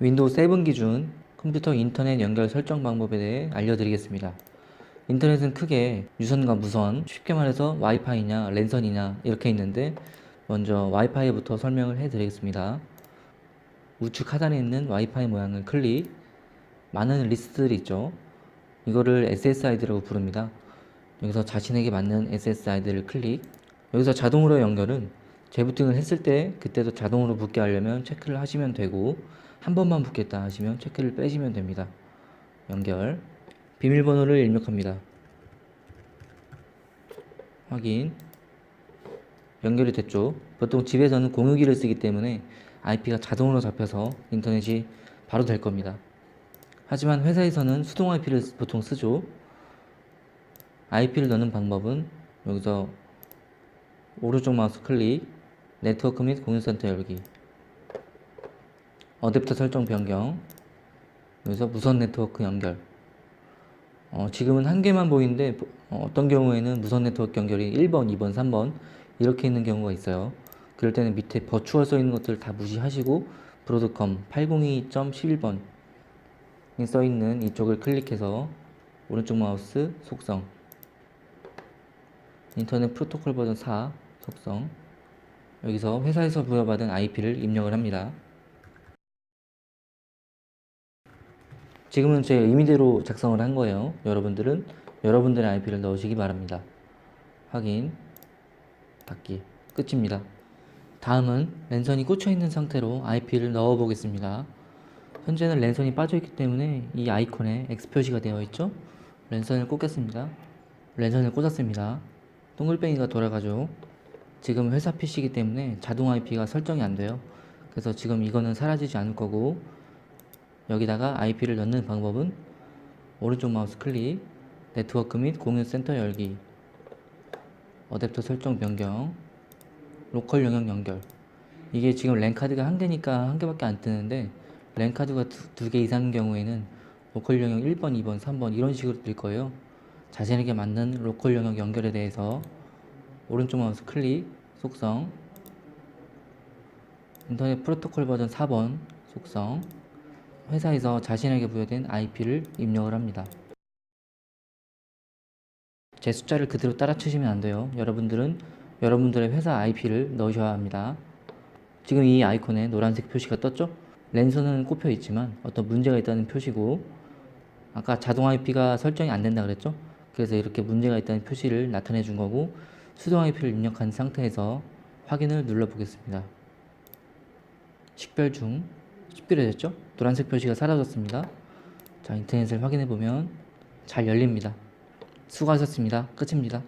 윈도우 7 기준 컴퓨터 인터넷 연결 설정 방법에 대해 알려드리겠습니다. 인터넷은 크게 유선과 무선, 쉽게 말해서 와이파이냐 랜선이냐 이렇게 있는데 먼저 와이파이부터 설명을 해드리겠습니다. 우측 하단에 있는 와이파이 모양을 클릭, 많은 리스트들이 있죠. 이거를 SSID라고 부릅니다. 여기서 자신에게 맞는 SSID를 클릭, 여기서 자동으로 연결은 재부팅을 했을 때 그때도 자동으로 붙게 하려면 체크를 하시면 되고 한 번만 붙겠다 하시면 체크를 빼시면 됩니다. 연결 비밀번호를 입력합니다. 확인 연결이 됐죠. 보통 집에서는 공유기를 쓰기 때문에 IP가 자동으로 잡혀서 인터넷이 바로 될 겁니다. 하지만 회사에서는 수동 IP를 보통 쓰죠. IP를 넣는 방법은 여기서 오른쪽 마우스 클릭, 네트워크 및 공유센터 열기, 어댑터 설정 변경, 여기서 무선 네트워크 연결. 어, 지금은 한 개만 보이는데 어, 어떤 경우에는 무선 네트워크 연결이 1번, 2번, 3번 이렇게 있는 경우가 있어요. 그럴 때는 밑에 버추얼 써 있는 것들 다 무시하시고 브로드컴 802.11번 써 있는 이쪽을 클릭해서 오른쪽 마우스 속성 인터넷 프로토콜 버전 4 속성 여기서 회사에서 부여받은 IP를 입력을 합니다. 지금은 제 의미대로 작성을 한 거예요. 여러분들은 여러분들의 IP를 넣으시기 바랍니다. 확인, 닫기, 끝입니다. 다음은 랜선이 꽂혀 있는 상태로 IP를 넣어 보겠습니다. 현재는 랜선이 빠져 있기 때문에 이 아이콘에 X 표시가 되어 있죠? 랜선을 꽂겠습니다. 랜선을 꽂았습니다. 동글뱅이가 돌아가죠. 지금 회사 PC이기 때문에 자동 IP가 설정이 안 돼요. 그래서 지금 이거는 사라지지 않을 거고 여기다가 IP를 넣는 방법은 오른쪽 마우스 클릭, 네트워크 및 공유 센터 열기, 어댑터 설정 변경, 로컬 영역 연결. 이게 지금 랜 카드가 한 개니까 한 개밖에 안 뜨는데 랜 카드가 두 개 이상인 경우에는 로컬 영역 1번, 2번, 3번 이런 식으로 뜰 거예요. 자신에게 맞는 로컬 영역 연결에 대해서 오른쪽 마우스 클릭, 속성, 인터넷 프로토콜 버전 4번 속성, 회사에서 자신에게 부여된 IP를 입력을 합니다. 제 숫자를 그대로 따라 치시면 안 돼요. 여러분들은 여러분들의 회사 IP를 넣으셔야 합니다. 지금 이 아이콘에 노란색 표시가 떴죠? 랜선은 꼽혀 있지만 어떤 문제가 있다는 표시고 아까 자동 IP가 설정이 안 된다 그랬죠? 그래서 이렇게 문제가 있다는 표시를 나타내 준 거고 수동 IP를 입력한 상태에서 확인을 눌러 보겠습니다. 식별 중 식별해졌죠? 노란색 표시가 사라졌습니다. 자 인터넷을 확인해 보면 잘 열립니다. 수고하셨습니다. 끝입니다.